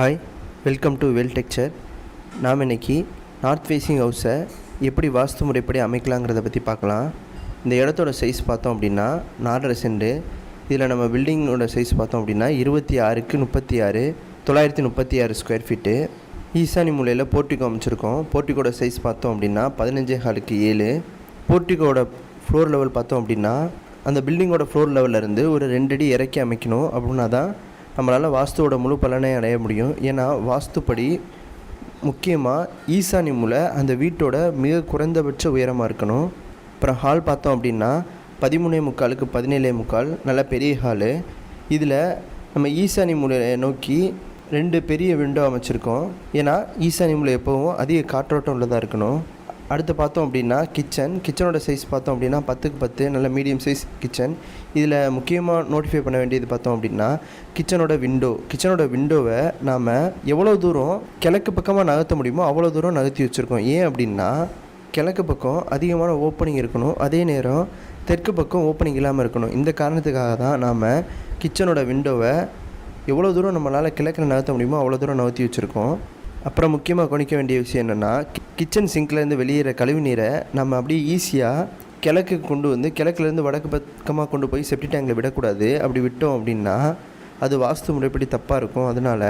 Hi welcome to well texture நாம் இன்னைக்கு north facing ஹவுஸை எப்படி வாஸ்து முறைப்படி அமைக்கலாங்கிறத பற்றி பார்க்கலாம். இந்த இடத்தோட சைஸ் பார்த்தோம் அப்படின்னா நாலரை செண்டு. இதில் நம்ம பில்டிங்கோட சைஸ் பார்த்தோம் அப்படின்னா இருபத்தி ஆறுக்கு முப்பத்தி ஆறு தொள்ளாயிரத்தி முப்பத்தி ஆறு ஸ்கொயர் ஃபீட்டு ஈசானி மூலையில் போர்ட்டிகோ அமைச்சிருக்கோம். போர்ட்டிகோட சைஸ் பார்த்தோம் அப்படின்னா பதினஞ்சே ஹாலுக்கு ஏழு. போர்ட்டிகோட ஃப்ளோர் லெவல் பார்த்தோம் அப்படின்னா அந்த பில்டிங்கோட ஃப்ளோர் லெவல்லேருந்து ஒரு ரெண்டு அடி இறக்கி அமைக்கணும் அப்படின்னா தான் நம்மளால் வாஸ்துவோட முழு பலனை அடைய முடியும். ஏன்னா வாஸ்துப்படி முக்கியமாக ஈசானி மூலை அந்த வீட்டோட மிக குறைந்தபட்ச உயரமாக இருக்கணும். அப்புறம் ஹால் பார்த்தோம் அப்படின்னா பதிமூணே முக்காலுக்கு பதினேழே முக்கால் நல்ல பெரிய ஹாலு இதில் நம்ம ஈசானி மூலையை நோக்கி ரெண்டு பெரிய விண்டோ அமைச்சிருக்கோம். ஏன்னா ஈசானி மூலை எப்போவும் அதிக காற்றோட்டம் உள்ளதாக இருக்கணும். அடுத்து பார்த்தோம் அப்படின்னா கிச்சன் கிச்சனோட சைஸ் பார்த்தோம் அப்படின்னா பத்துக்கு பத்து நல்ல மீடியம் சைஸ் கிச்சன் இதில் முக்கியமாக நோட்டிஃபை பண்ண வேண்டியது பார்த்தோம் அப்படின்னா கிச்சனோட விண்டோ கிச்சனோட விண்டோவை நாம் எவ்வளோ தூரம் கிழக்கு பக்கமாக நகர்த்த முடியுமோ அவ்வளோ தூரம் நகர்த்தி வச்சுருக்கோம். ஏன் அப்படின்னா கிழக்கு பக்கம் அதிகமான ஓப்பனிங் இருக்கணும். அதே நேரம் தெற்கு பக்கம் ஓப்பனிங் இல்லாமல் இருக்கணும். இந்த காரணத்துக்காக தான் நாம் கிச்சனோட விண்டோவை எவ்வளோ தூரம் நம்மளால் கிழக்கில் நகர்த்த முடியுமோ அவ்வளோ தூரம் நகர்த்தி வச்சுருக்கோம். அப்புறம் முக்கியமாக கவனிக்க வேண்டிய விஷயம் என்னென்னா கிச்சன் சிங்க்லேருந்து வெளியேற கழிவு நீரை நம்ம அப்படியே ஈஸியாக கிழக்கு கொண்டு வந்து கிழக்குலேருந்து வடக்கு பக்கமாக கொண்டு போய் செப்டி டேங்கில் விடக்கூடாது. அப்படி விட்டோம் அப்படின்னா அது வாஸ்து முறைப்படி தப்பாக இருக்கும். அதனால்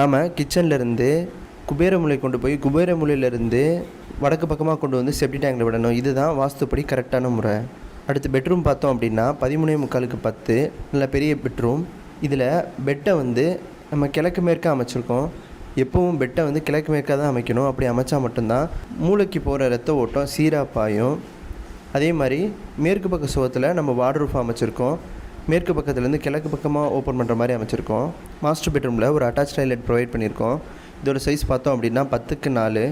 நாம் கிச்சன்லேருந்து குபேரமுலை கொண்டு போய் குபேரமுலையிலேருந்து வடக்கு பக்கமாக கொண்டு வந்து செப்டி டேங்கில் விடணும். இதுதான் வாஸ்துப்படி கரெக்டான முறை. அடுத்து பெட்ரூம் பார்த்தோம் அப்படின்னா பதிமூணே முக்காலுக்கு பத்து நல்ல பெரிய பெட்ரூம் இதில் பெட்டை வந்து நம்ம கிழக்கு மேற்க அமைச்சிருக்கோம். எப்பவும் பெட்டை வந்து கிழக்கு மேற்காக தான் அமைக்கணும். அப்படி அமைச்சா மட்டும்தான் மூளைக்கு போகிற ரத்த ஓட்டம் சீராக பாயும் அதே மாதிரி மேற்கு பக்க சுவத்தில் நம்ம வார்ட்ரூஃப் அமைச்சிருக்கோம். மேற்கு பக்கத்துலேருந்து கிழக்கு பக்கமாக ஓப்பன் பண்ணுற மாதிரி அமைச்சிருக்கோம். மாஸ்டர் பெட்ரூமில் ஒரு அட்டாச் டாய்லெட் ப்ரொவைட் பண்ணியிருக்கோம் இதோட சைஸ் பார்த்தோம் அப்படின்னா பத்துக்கு நாலு.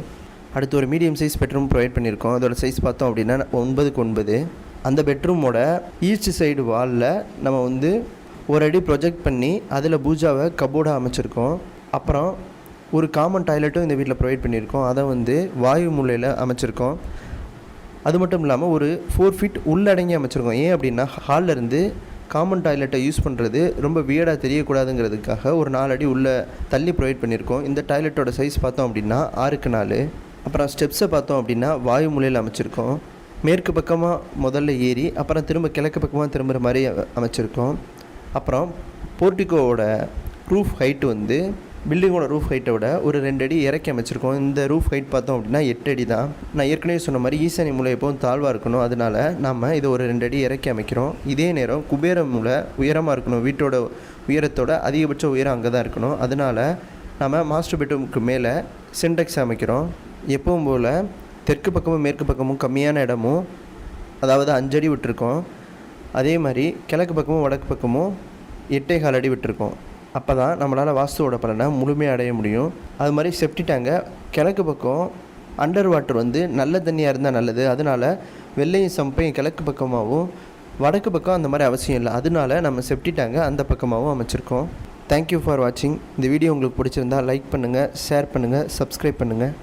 அடுத்து ஒரு மீடியம் சைஸ் பெட்ரூம் ப்ரொவைட் பண்ணியிருக்கோம் அதோட சைஸ் பார்த்தோம் அப்படின்னா ஒன்பதுக்கு ஒன்பது. அந்த பெட்ரூமோட ஈஸ்ட் சைடு வாலில் நம்ம வந்து ஒரு அடி ப்ரொஜெக்ட் பண்ணி அதில் பூஜாவை கபோர்டாக அமைச்சிருக்கோம். அப்புறம் ஒரு காமன் டாய்லெட்டும் இந்த வீட்டில் ப்ரொவைட் பண்ணியிருக்கோம். அதை வந்து வாயு மூலையில் அமைச்சிருக்கோம். அது மட்டும் இல்லாமல் ஒரு ஃபோர் ஃபீட் உள்ளடங்கி அமைச்சிருக்கோம். ஏன் அப்படின்னா ஹாலில் இருந்து காமன் டாய்லெட்டை யூஸ் பண்ணுறது ரொம்ப வியடாக தெரியக்கூடாதுங்கிறதுக்காக ஒரு நாலு அடி உள்ளே தள்ளி ப்ரொவைட் பண்ணியிருக்கோம். இந்த டாய்லெட்டோட சைஸ் பார்த்தோம் அப்படின்னா ஆறுக்கு நாலு. அப்புறம் ஸ்டெப்ஸை பார்த்தோம் அப்படின்னா வாயு மூலையில் அமைச்சிருக்கோம். மேற்கு பக்கமாக முதல்ல ஏறி அப்புறம் திரும்ப கிழக்கு பக்கமாக திரும்புகிற மாதிரி அமைச்சிருக்கோம். அப்புறம் போர்ட்டிகோவோட ப்ரூஃப் ஹைட்டு வந்து பில்டிங்கோட ரூஃப் ஹைட்டை விட ஒரு ரெண்டு அடி இறக்கி அமைச்சிருக்கோம். இந்த ரூஃப் ஹைட் பார்த்தோம் அப்படின்னா எட்டு அடி தான். நான் ஏற்கனவே சொன்ன மாதிரி ஈசானி மூலை எப்பவும் தாழ்வாக இருக்கணும். அதனால நம்ம இதை ஒரு ரெண்டு அடி இறக்கி அமைக்கிறோம். இதே நேரம் குபேர மூலை உயரமாக இருக்கணும். வீட்டோட உயரத்தோட அதிகபட்ச உயரம் அங்கே தான் இருக்கணும். அதனால நம்ம மாஸ்டர் பெட்ரூமுக்கு மேலே சின்டெக்ஸ் அமைக்கிறோம். எப்பவும் போல் தெற்கு பக்கமும் மேற்கு பக்கமும் கம்மியான இடமும் அதாவது அஞ்சடி விட்டுருக்கோம். அதே மாதிரி கிழக்கு பக்கமும் வடக்கு பக்கமும் எட்டே கால் அடி விட்டுருக்கோம். அப்போ தான் நம்மளால் வாஸ்துவோட பலனை முழுமையாக அடைய முடியும். அது மாதிரி செப்டி டேங்கை கிழக்கு பக்கம் அண்டர் வாட்டர் வந்து நல்ல தண்ணியாக இருந்தால் நல்லது. அதனால் வெள்ளையும் சம்பையும் கிழக்கு பக்கமாகவும் வடக்கு பக்கம் அந்த மாதிரி அவசியம் இல்லை. அதனால நம்ம செப்டி டேங்கை அந்த பக்கமாகவும் அமைச்சிருக்கோம். தேங்க்யூ ஃபார் வாட்சிங் இந்த வீடியோ உங்களுக்கு பிடிச்சிருந்தா லைக் பண்ணுங்கள் ஷேர் பண்ணுங்கள் சப்ஸ்கிரைப் பண்ணுங்கள்